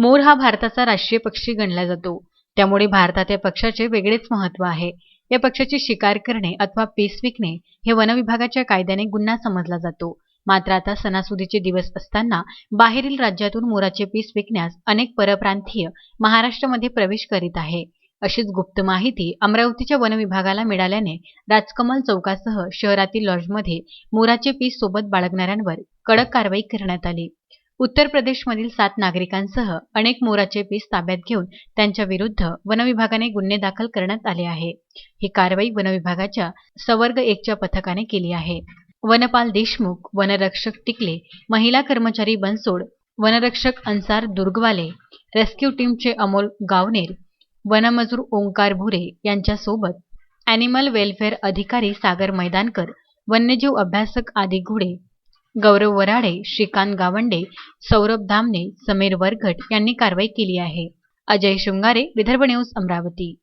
मोर हा भारताचा राष्ट्रीय पक्षी गणला जातो. त्यामुळे भारतात या पक्षाचे वेगळेच महत्त्व आहे. या पक्षाची शिकार करणे अथवा पीस विकणे हे वनविभागाच्या कायद्याने गुन्हा समजला जातो. मात्र आता सणासुदीचे दिवस असताना बाहेरील राज्यातून मोराचे पीस विकण्यास अनेक परप्रांतीय महाराष्ट्रामध्ये प्रवेश करीत आहे. अशीच गुप्त माहिती अमरावतीच्या वनविभागाला मिळाल्याने राजकमल चौकासह शहरातील लॉजमध्ये मोराचे पीस सोबत बाळगणाऱ्यांवर कडक कारवाई करण्यात आली. उत्तर प्रदेशमधील सात नागरिकांसह अनेक मोराचे पीस ताब्यात घेऊन त्यांच्याविरुद्ध वनविभागाने गुन्हे दाखल करण्यात आले आहे. ही कारवाई वनविभागाच्या सवर्ग एकच्या पथकाने केली आहे. वनपाल देशमुख वनरक्षक टिकले महिला कर्मचारी बनसोड वनरक्षक अन्सार दुर्गवाले रेस्क्यू टीमचे अमोल गावनेर वनमजूर ओंकार भुरे यांच्यासोबत अॅनिमल वेलफेअर अधिकारी सागर मैदानकर वन्यजीव अभ्यासक आदी घोडे गौरव वराडे श्रीकांत गावंडे सौरभ धामणे समीर वरघट यांनी कारवाई केली आहे. अजय शृंगारे विदर्भ न्यूज अमरावती.